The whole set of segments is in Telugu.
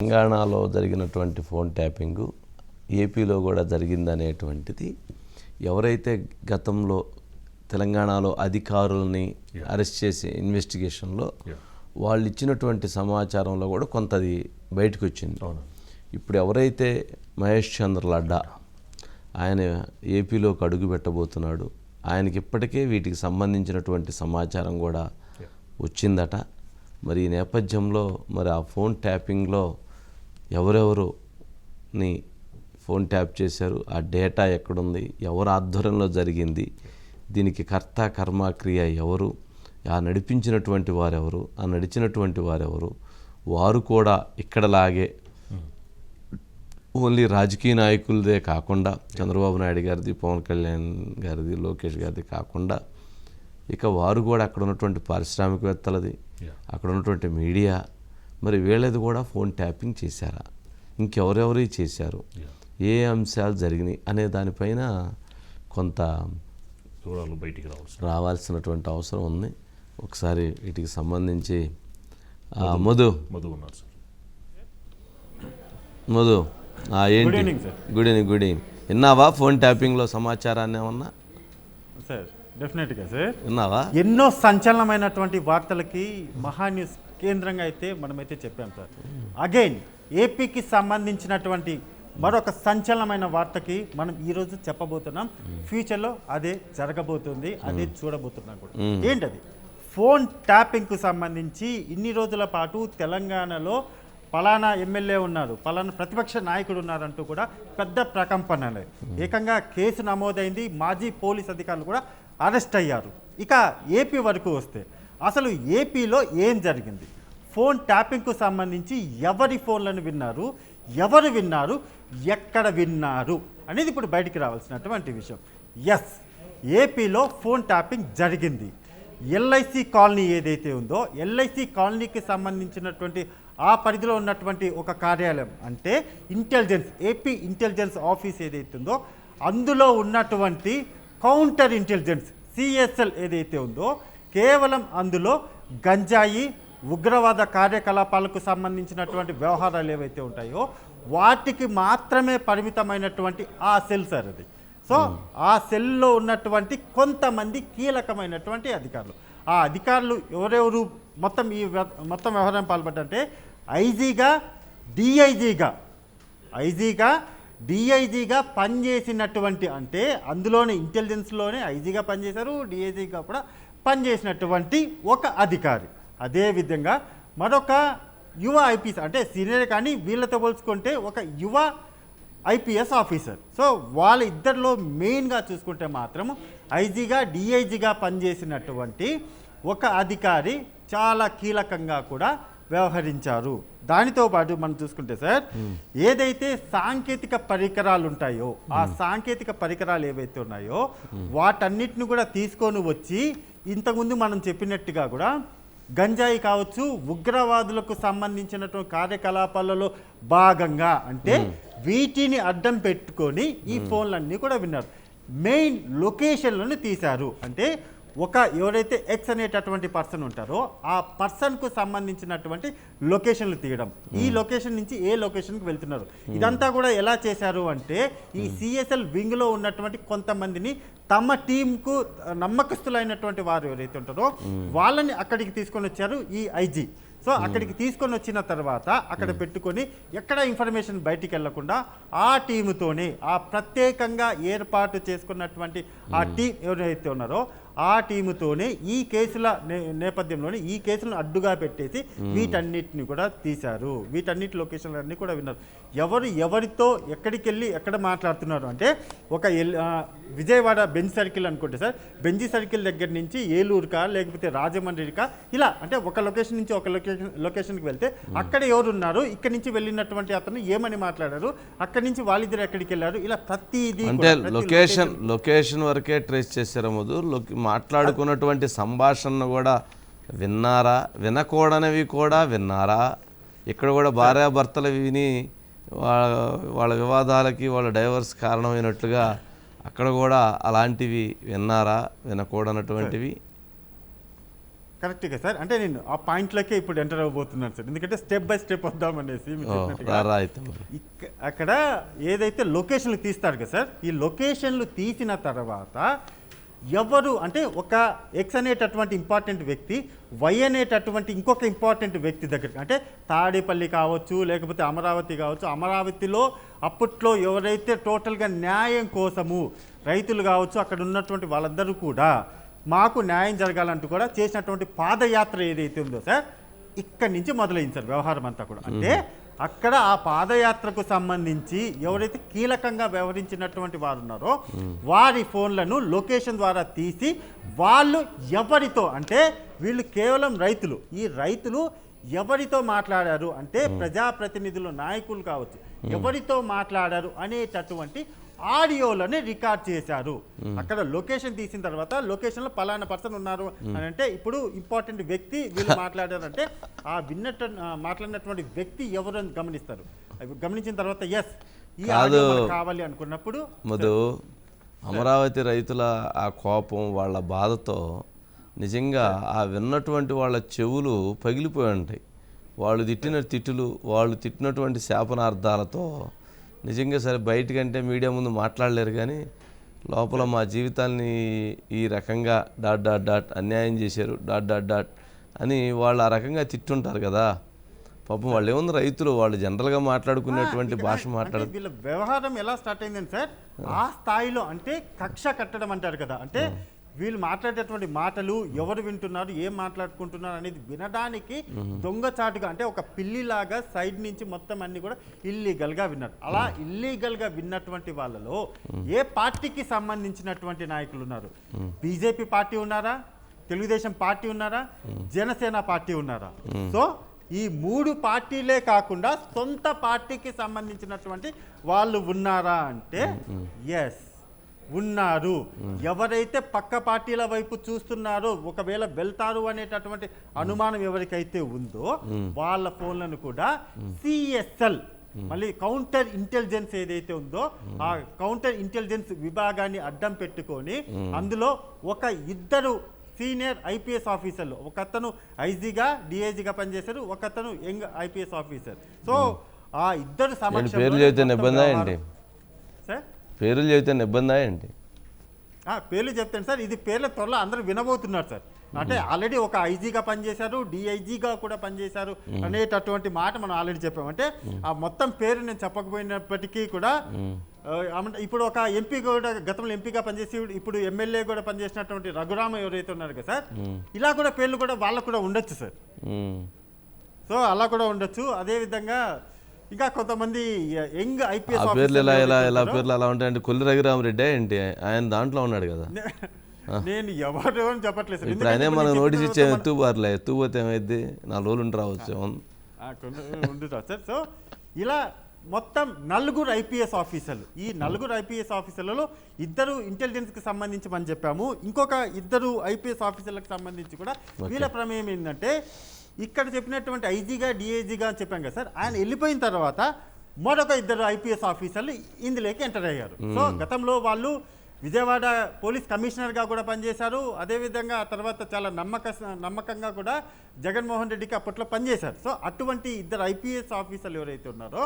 తెలంగాణలో జరిగినటువంటి ఫోన్ ట్యాపింగు ఏపీలో కూడా జరిగిందనేటువంటిది ఎవరైతే గతంలో తెలంగాణలో అధికారులని అరెస్ట్ చేసి ఇన్వెస్టిగేషన్లో వాళ్ళు ఇచ్చినటువంటి సమాచారంలో కూడా కొంతది బయటకు వచ్చింది ఇప్పుడు ఎవరైతే మహేష్ చంద్ర లడ్డా ఆయన ఏపీలోకి అడుగు పెట్టబోతున్నాడు ఆయనకి ఇప్పటికే వీటికి సంబంధించినటువంటి సమాచారం కూడా వచ్చిందట. మరి ఈ నేపథ్యంలో మరి ఆ ఫోన్ ట్యాపింగ్లో ఎవరెవరుని ఫోన్ ట్యాప్ చేశారు ఆ డేటా ఎక్కడుంది ఎవరు ఆధ్వర్యంలో జరిగింది దీనికి కర్త కర్మ క్రియ ఎవరు ఆ నడిపించినటువంటి వారెవరు ఆ నడిచినటువంటి వారెవరు వారు కూడా ఇక్కడలాగే ఓన్లీ రాజకీయ నాయకులదే కాకుండా చంద్రబాబు నాయుడు గారిది పవన్ కళ్యాణ్ గారిది లోకేష్ గారిది కాకుండా ఇక వారు కూడా అక్కడ ఉన్నటువంటి పారిశ్రామికవేత్తలది. అక్కడ ఉన్నటువంటి మీడియా మరి వీళ్ళది కూడా ఫోన్ ట్యాపింగ్ చేశారా? ఇంకెవరెవరి చేశారు. ఏ అంశాలు జరిగినాయి అనే దానిపైన కొంత వివరాలు బయటికి రావాల్సి రావాల్సినటువంటి అవసరం ఉంది. ఒకసారి వీటికి సంబంధించి మధు. మధు. ఉన్నారు సార్. మధు ఆ, ఏంటి. గుడ్ ఈవినింగ్ గుడ్ ఈవినింగ్ విన్నావా ఫోన్ ట్యాపింగ్లో సమాచారాన్ని ఏమన్నా? సార్ డెఫినెట్గా సార్ విన్నావా? ఎన్నో సంచలనమైనటువంటి వార్తలకి మహా న్యూస్ కేంద్రంగా అయితే మనమైతే చెప్పాం సార్. అగైన్ ఏపీకి సంబంధించినటువంటి మరొక సంచలనమైన వార్తకి మనం ఈరోజు చెప్పబోతున్నాం. ఫ్యూచర్లో అదే జరగబోతుంది అదే చూడబోతున్నాం కూడా. ఏంటది? ఫోన్ ట్యాపింగ్కు సంబంధించి ఇన్ని రోజుల పాటు తెలంగాణలో పలానా ఎమ్మెల్యే ఉన్నారు పలానా ప్రతిపక్ష నాయకుడు ఉన్నారంటూ కూడా పెద్ద ప్రకంపనలు. ఏకంగా కేసు నమోదైంది మాజీ పోలీస్ అధికారులు కూడా అరెస్ట్ అయ్యారు. ఇక ఏపీ వరకు వస్తే అసలు ఏపీలో ఏం జరిగింది? ఫోన్ ట్యాపింగ్కు సంబంధించి ఎవరి ఫోన్లను విన్నారు? ఎవరు విన్నారు? ఎక్కడ విన్నారు? అనేది ఇప్పుడు బయటికి రావాల్సినటువంటి విషయం. ఎస్ ఏపీలో ఫోన్ ట్యాపింగ్ జరిగింది. ఎల్ఐసి కాలనీ ఏదైతే ఉందో ఎల్ఐసి కాలనీకి సంబంధించినటువంటి ఆ పరిధిలో ఉన్నటువంటి ఒక కార్యాలయం అంటే ఇంటెలిజెన్స్ ఏపీ ఇంటెలిజెన్స్ ఆఫీస్ ఏదైతే ఉందో అందులో ఉన్నటువంటి కౌంటర్ ఇంటెలిజెన్స్ సిఎస్ఎల్ ఏదైతే ఉందో కేవలం అందులో గంజాయి ఉగ్రవాద కార్యకలాపాలకు సంబంధించినటువంటి వ్యవహారాలు ఏవైతే ఉంటాయో వాటికి మాత్రమే పరిమితమైనటువంటి ఆ సెల్ సార్ అది. సో ఆ సెల్లో ఉన్నటువంటి కొంతమంది కీలకమైనటువంటి అధికారులు. ఆ అధికారులు ఎవరెవరు మొత్తం ఈ మొత్తం వ్యవహారం పాల్పడ్డంటే ఐజీగా డిఐజీగా ఐజీగా డిఐజీగా పనిచేసినటువంటి అంటే అందులోనే ఇంటెలిజెన్స్లోనే ఐజీగా పనిచేశారు డిఐజీగా కూడా పనిచేసినటువంటి ఒక అధికారి. అదేవిధంగా మరొక యువ ఐపీఎస్ అంటే సీనియర్ కానీ వీళ్ళతో పోల్చుకుంటే ఒక యువ ఐపీఎస్ ఆఫీసర్. సో వాళ్ళ ఇద్దరిలో మెయిన్గా చూసుకుంటే మాత్రం ఐజీగా డిఐజీగా పనిచేసినటువంటి ఒక అధికారి చాలా కీలకంగా కూడా వ్యవహరించారు. దానితో పాటు మనం చూసుకుంటే సార్ ఏదైతే సాంకేతిక పరికరాలు ఉంటాయో ఆ సాంకేతిక పరికరాలు ఏవైతే ఉన్నాయో వాటన్నిటిని కూడా తీసుకొని వచ్చి ఇంతకుముందు మనం చెప్పినట్టుగా కూడా గంజాయి కావచ్చు ఉగ్రవాదులకు సంబంధించినటువంటి కార్యకలాపాలలో భాగంగా అంటే వీటిని అడ్డం పెట్టుకొని ఈ ఫోన్లన్నీ కూడా విన్నారు. మెయిన్ లొకేషన్లను తీశారు. అంటే ఒక ఎవరైతే ఎక్స్ అనేటటువంటి పర్సన్ ఉంటారో ఆ పర్సన్కు సంబంధించినటువంటి లొకేషన్లు తీయడం. ఈ లొకేషన్ నుంచి ఏ లొకేషన్కి వెళ్తున్నారు? ఇదంతా కూడా ఎలా చేశారు అంటే ఈ సిఎస్ఎల్ వింగ్లో ఉన్నటువంటి కొంతమందిని తమ టీంకు నమ్మకస్తులైనటువంటి వారు ఎవరైతే ఉంటారో వాళ్ళని అక్కడికి తీసుకొని వచ్చారు ఈ ఐజీ సో అక్కడికి తీసుకొని వచ్చిన తర్వాత అక్కడ పెట్టుకొని ఎక్కడ ఇన్ఫర్మేషన్ బయటికి వెళ్ళకుండా ఆ టీముతోనే ఆ ప్రత్యేకంగా ఏర్పాటు చేసుకున్నటువంటి ఆ టీం ఎవరైతే ఉన్నారో ఆ టీముతోనే ఈ కేసుల నే- నేపథ్యంలోనే ఈ కేసులను అడ్డుగా పెట్టేసి వీటన్నిటిని కూడా తీశారు. వీటన్నిటి లొకేషన్లు అన్ని కూడా విన్నారు. ఎవరు ఎవరితో ఎక్కడికి వెళ్ళి ఎక్కడ మాట్లాడుతున్నారు అంటే ఒక విజయవాడ బెంజ్ సర్కిల్ అనుకుంటే సార్ బెంజి సర్కిల్ దగ్గర నుంచి ఏలూరుకా లేకపోతే రాజమండ్రికా ఇలా అంటే ఒక లొకేషన్ నుంచి ఒక లొకేషన్ లొకేషన్కి వెళ్తే అక్కడ ఎవరు ఉన్నారు ఇక్కడ నుంచి వెళ్ళినటువంటి అతను ఏమని మాట్లాడారు అక్కడి నుంచి వాళ్ళిద్దరు ఎక్కడికి వెళ్ళారు ఇలా ప్రతిదీ అంటే లొకేషన్ లొకేషన్. వరకే ట్రేస్ చేశారా మధు? మాట్లాడుకున్నటువంటి సంభాషణను కూడా విన్నారా? వినకూడనివి కూడా విన్నారా? ఇక్కడ కూడా భార్యాభర్తలు విని వాళ్ళ వాళ్ళ వివాదాలకి వాళ్ళ డైవర్స్ కారణమైనట్లుగా అక్కడ కూడా అలాంటివి విన్నారా? వినకూడనటువంటివి? కరెక్ట్గా సార్. అంటే నేను ఆ పాయింట్లకే ఇప్పుడు ఎంటర్ అవ్వబోతున్నాను సార్. ఎందుకంటే స్టెప్ బై స్టెప్ వద్దామనేసి అక్కడ ఏదైతే లొకేషన్లు తీస్తారు కదా సార్ ఈ లొకేషన్లు తీసిన తర్వాత ఎవరు అంటే ఒక ఎక్స్ అనేటటువంటి ఇంపార్టెంట్ వ్యక్తి వై అనేటటువంటి ఇంకొక ఇంపార్టెంట్ వ్యక్తి దగ్గరికి. అంటే తాడేపల్లి కావచ్చు లేకపోతే అమరావతి కావచ్చు అమరావతిలో అప్పట్లో ఎవరైతే టోటల్గా న్యాయం కోసము రైతులు కావచ్చు అక్కడ ఉన్నటువంటి వాళ్ళందరూ కూడా మాకు న్యాయం జరగాలంటూ కూడా చేసినటువంటి పాదయాత్ర ఏదైతే ఉందో సార్ ఇక్కడి నుంచి మొదలైంది సార్ వ్యవహారం అంతా కూడా. అంటే అక్కడ ఆ పాదయాత్రకు సంబంధించి ఎవరైతే కీలకంగా వ్యవహరించినటువంటి వారు ఉన్నారో వారి ఫోన్లను లొకేషన్ ద్వారా తీసి వాళ్ళు ఎవరితో అంటే వీళ్ళు కేవలం రైతులు. ఈ రైతులు ఎవరితో మాట్లాడారు అంటే ప్రజాప్రతినిధులు నాయకులు కావచ్చు. ఎవరితో మాట్లాడారు అనేటటువంటి ఆడియోలని రికార్డ్ చేశారు. అక్కడ లొకేషన్ తీసిన తర్వాత లొకేషన్లో పలానా పర్సన్ ఉన్నారు అని అంటే ఇప్పుడు ఇంపార్టెంట్ వ్యక్తి వీళ్ళు మాట్లాడారంటే ఆ విన్నట్టు మాట్లాడినటువంటి వ్యక్తి ఎవరు అని గమనిస్తారు గమనించిన తర్వాత ఎస్ ఈ కావాలి అనుకున్నప్పుడు మధు అమరావతి రైతుల ఆ కోపం వాళ్ళ బాధతో నిజంగా ఆ విన్నటువంటి వాళ్ళ చెవులు పగిలిపోయి ఉంటాయి. వాళ్ళు తిట్టిన తిట్టులు వాళ్ళు తిట్టినటువంటి శాపనార్థాలతో నిజంగా సరే బయటకంటే మీడియా ముందు మాట్లాడలేరు కానీ లోపల మా జీవితాన్ని ఈ రకంగా డాట్ డాట్ డాట్ అన్యాయం చేశారు డాట్ డాట్ డాట్ అని వాళ్ళు ఆ రకంగా తిట్టుంటారు కదా. పాపం వాళ్ళు ఏముంది రైతులు వాళ్ళు జనరల్గా మాట్లాడుకునేటువంటి భాష మాట్లాడు వీళ్ళ వ్యవహారం ఎలా స్టార్ట్ అయిందని సార్? ఆ స్థాయిలో అంటే కక్ష కట్టడం అంటారు కదా. అంటే వీళ్ళు మాట్లాడేటువంటి మాటలు ఎవరు వింటున్నారు ఏం మాట్లాడుకుంటున్నారు అనేది వినడానికి దొంగచాటుగా అంటే ఒక పిల్లిలాగా సైడ్ నుంచి మొత్తం అన్ని కూడా ఇల్లీగల్గా విన్నారు. అలా ఇల్లీగల్గా విన్నటువంటి వాళ్ళలో ఏ పార్టీకి సంబంధించినటువంటి నాయకులు ఉన్నారు? బీజేపీ పార్టీ ఉన్నారా? తెలుగుదేశం పార్టీ ఉన్నారా? జనసేన పార్టీ ఉన్నారా? సో ఈ మూడు పార్టీలే కాకుండా సొంత పార్టీకి సంబంధించినటువంటి వాళ్ళు ఉన్నారా అంటే ఎస్ ఉన్నారు. ఎవరైతే పక్క పార్టీల వైపు చూస్తున్నారో ఒకవేళ వెళ్తారు అనేటటువంటి అనుమానం ఎవరికైతే ఉందో వాళ్ళ ఫోన్లను కూడా సిఎస్ఎల్ మళ్ళీ కౌంటర్ ఇంటెలిజెన్స్ ఏదైతే ఉందో ఆ కౌంటర్ ఇంటెలిజెన్స్ విభాగాన్ని అడ్డం పెట్టుకొని అందులో ఒక ఇద్దరు సీనియర్ ఐపీఎస్ ఆఫీసర్లు ఒక అతను ఐజీగా డిఐజీగా పనిచేశారు ఒక అతను యంగ్ ఐపీఎస్ ఆఫీసర్ సో ఆ ఇద్దరు సమక్షంలో పేర్లు చెబితే ఇబ్బందా ఏంటి? పేర్లు చెప్తాను సార్. ఇది పేర్ల త్వరలో అందరూ వినబోతున్నారు సార్. అంటే ఆల్రెడీ ఒక ఐజీగా పనిచేశారు డిఐజీగా కూడా పనిచేశారు అనేటటువంటి మాట మనం ఆల్రెడీ చెప్పాం. అంటే ఆ మొత్తం పేరు నేను చెప్పకపోయినప్పటికీ కూడా ఇప్పుడు ఒక ఎంపీ కూడా గతంలో ఎంపీగా పనిచేసి ఇప్పుడు ఎమ్మెల్యే కూడా పనిచేసినటువంటి రఘురామ ఎవరైతే ఉన్నారు కదా సార్ ఇలా కూడా పేర్లు కూడా వాళ్ళకు కూడా ఉండొచ్చు సార్. సో అలా కూడా ఉండొచ్చు. అదే విధంగా ఇంకా కొంతమంది యంగ్ ఆ ఐపీఎస్ పేర్లు ఎలా ఎలా ఎలా పేర్లు అలా ఉంటాయంటే కొల్లి రఘురామరెడ్డి ఏంటి? ఆయన దాంట్లో ఉన్నాడు కదా. నేను ఎవరు చెప్పట్లేదు. ఇప్పుడు ఆయనే మనం నోటీస్ తర్వాత ఎత్తుబారులే ఎత్తుపోతే ఏమైద్ది? నాలుగు రోజులు ఉండి రావచ్చు. ఉండుతా సార్ సో ఇలా మొత్తం నలుగురు ఐపీఎస్ ఆఫీసర్లు. ఈ నలుగురు ఐపీఎస్ ఆఫీసర్లలో ఇద్దరు ఇంటెలిజెన్స్కి సంబంధించి మనం చెప్పాము. ఇంకొక ఇద్దరు ఐపీఎస్ ఆఫీసర్లకు సంబంధించి కూడా వీళ్ళ ప్రమేయం ఏంటంటే ఇక్కడ చెప్పినటువంటి ఐజీగా డిఐజీగా అని చెప్పాం కదా సార్ ఆయన వెళ్ళిపోయిన తర్వాత మరొక ఇద్దరు ఐపీఎస్ ఆఫీసర్లు ఇందులోకి ఎంటర్ అయ్యారు. సో గతంలో వాళ్ళు విజయవాడ పోలీస్ కమిషనర్గా కూడా పనిచేశారు. అదేవిధంగా ఆ తర్వాత చాలా నమ్మక నమ్మకంగా కూడా జగన్మోహన్ రెడ్డికి అప్పట్లో పనిచేశారు. సో అటువంటి ఇద్దరు ఐపీఎస్ ఆఫీసర్లు ఎవరైతే ఉన్నారో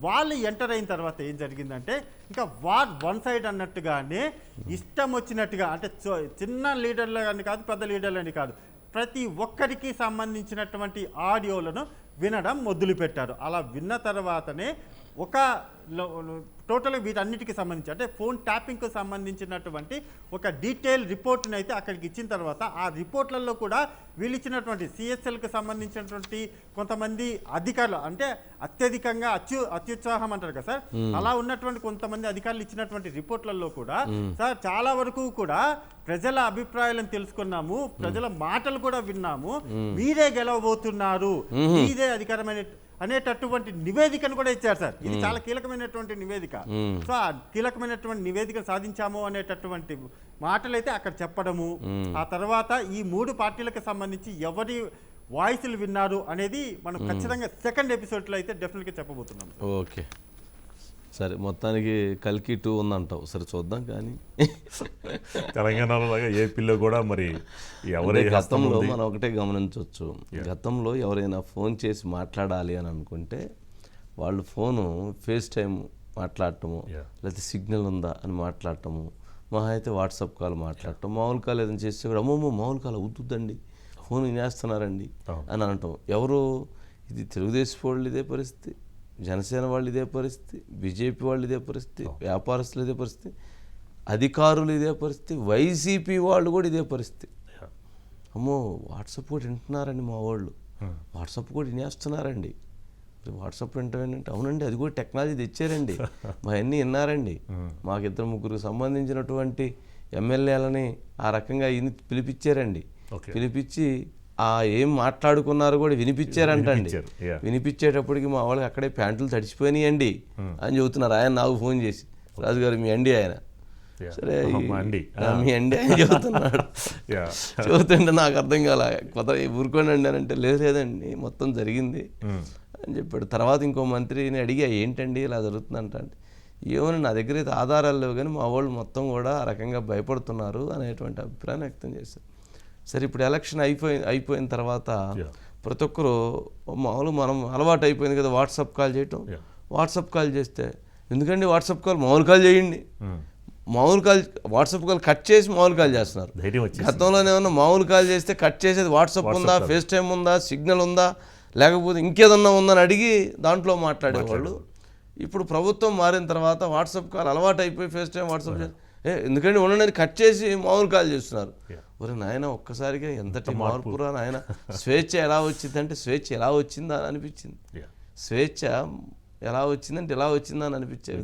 వాళ్ళు ఎంటర్ అయిన తర్వాత ఏం జరిగిందంటే ఇంకా వార్ వన్ సైడ్ అన్నట్టుగానే ఇష్టం వచ్చినట్టుగా అంటే చో- చిన్న లీడర్లు అని కాదు పెద్ద లీడర్లు అని కాదు ప్రతి ఒక్కరికి సంబంధించినటువంటి ఆడియోలను వినడం మొదలుపెట్టారు. అలా విన్న తర్వాతనే ఒక టోటల్గా వీటన్నిటికి సంబంధించి అంటే ఫోన్ ట్యాపింగ్కి సంబంధించినటువంటి ఒక డీటెయిల్ రిపోర్ట్ని అయితే అక్కడికి ఇచ్చిన తర్వాత ఆ రిపోర్ట్లలో కూడా వీళ్ళు ఇచ్చినటువంటి సిఎస్ఎల్కి సంబంధించినటువంటి కొంతమంది అధికారులు అంటే అత్యధికంగా అత్యు అత్యుత్సాహం అంటారు కదా సార్? అలా ఉన్నటువంటి కొంతమంది అధికారులు ఇచ్చినటువంటి రిపోర్ట్లలో కూడా సార్ చాలా వరకు కూడా ప్రజల అభిప్రాయాలను తెలుసుకున్నాము ప్రజల మాటలు కూడా విన్నాము మీరే గెలవబోతున్నారు మీదే అధికారమైన అనేటటువంటి నివేదికను కూడా ఇచ్చారు సార్. ఇది చాలా కీలకమైనటువంటి నివేదిక. సో ఆ కీలకమైనటువంటి నివేదిక సాధించాము అనేటటువంటి మాటలు అయితే అక్కడ చెప్పడము. ఆ తర్వాత ఈ మూడు పార్టీలకు సంబంధించి ఎవరి వాయిస్లు విన్నారు అనేది మనం ఖచ్చితంగా సెకండ్ ఎపిసోడ్లో అయితే డెఫినెట్గా చెప్పబోతున్నాం ఓకే. సరే మొత్తానికి కల్కి టూ ఉందంటావు. సరే చూద్దాం కానీ. తెలంగాణలో లాగా ఏపీలో కూడా మరి ఎవరి గతంలో మనం ఒకటే గమనించవచ్చు గతంలో ఎవరైనా ఫోన్ చేసి మాట్లాడాలి అని అనుకుంటే వాళ్ళు ఫోను ఫేస్ టైం మాట్లాడటము. లేకపోతే సిగ్నల్ ఉందా అని మాట్లాడటము మహా అయితే వాట్సాప్ కాల్ మాట్లాడటం మామూలు కాల్ ఏదైనా చేస్తే కూడా అమ్మమ్మ మామూలు కాల్ అవుతుందండి. ఫోన్ వినేస్తున్నారండి. అని అనటం. ఎవరు? ఇది తెలుగుదేశం వాళ్ళు ఇదే పరిస్థితి. జనసేన వాళ్ళు ఇదే పరిస్థితి బీజేపీ వాళ్ళు ఇదే పరిస్థితి వ్యాపారస్తులు ఇదే పరిస్థితి అధికారులు ఇదే పరిస్థితి వైసీపీ వాళ్ళు కూడా ఇదే పరిస్థితి. అమ్మో వాట్సాప్ కూడా వింటున్నారండి మా వాళ్ళు. వాట్సాప్ కూడా వినేస్తున్నారండి. వాట్సాప్ వింటామేంటంటే అవునండి అది కూడా టెక్నాలజీ తెచ్చారండి. మా అన్నీ విన్నారండి. మాకు ఇద్దరు ముగ్గురికి సంబంధించినటువంటి ఎమ్మెల్యేలని ఆ రకంగా ఇని పిలిపించారండి. పిలిపించి ఆ ఏం మాట్లాడుకున్నారో కూడా వినిపించారంటండి. వినిపించేటప్పటికి మా వాళ్ళకి అక్కడే ప్యాంట్లు తడిచిపోయినాయండి అని చెబుతున్నారు. ఆయన నాకు ఫోన్ చేసి రాజుగారు మీ అండి ఆయన. సరే ఈ- మా అండి. అండి అని చెబుతున్నాడు. చదువుతుంటే నాకు అర్థం కాల కొత్త ఊరుకోండి అని అంటే లేదు లేదండి మొత్తం జరిగింది. అని చెప్పాడు. తర్వాత ఇంకో మంత్రిని అడిగా ఏంటండి ఇలా జరుగుతుందంట అంటే ఏమని నా దగ్గర అయితే ఆధారాలు లేవు కానీ మా వాళ్ళు మొత్తం కూడా ఆ రకంగా భయపడుతున్నారు అనేటువంటి అభిప్రాయం వ్యక్తం చేశారు. సరే ఇప్పుడు ఎలక్షన్ అయిపోయి అయిపోయిన తర్వాత. ప్రతి ఒక్కరు మామూలు మనం అలవాటు అయిపోయింది కదా వాట్సాప్ కాల్ చేయటం. వాట్సాప్ కాల్ చేస్తే ఎందుకండి వాట్సాప్ కాల్ మామూలు కాల్ చేయండి? Mm. మామూలు కాల్ వాట్సాప్ కాల్ కట్ చేసి మామూలు కాల్ చేస్తున్నారు. గతంలోనే ఏమన్నా మామూలు కాల్ చేస్తే కట్ చేసేది వాట్సాప్ ఉందా ఫేస్ టైం ఉందా సిగ్నల్ ఉందా లేకపోతే ఇంకేదన్నా ఉందని అడిగి దాంట్లో మాట్లాడేవాళ్ళు. ఇప్పుడు ప్రభుత్వం మారిన తర్వాత వాట్సాప్ కాల్ అలవాటు అయిపోయి ఫేస్ టైం వాట్సాప్ చేసి ఏ ఎందుకంటే ఉండండి కట్ చేసి మామూలు కాల్ చేస్తున్నారు. ఒరే నాయన ఒక్కసారిగా ఎంతటి మార్పురా నాయన? స్వేచ్ఛ ఎలా వచ్చిందంటే స్వేచ్ఛ ఎలా వచ్చిందా అని అనిపించింది. స్వేచ్ఛ ఎలా వచ్చిందంటే ఎలా వచ్చిందా అని అనిపించేది.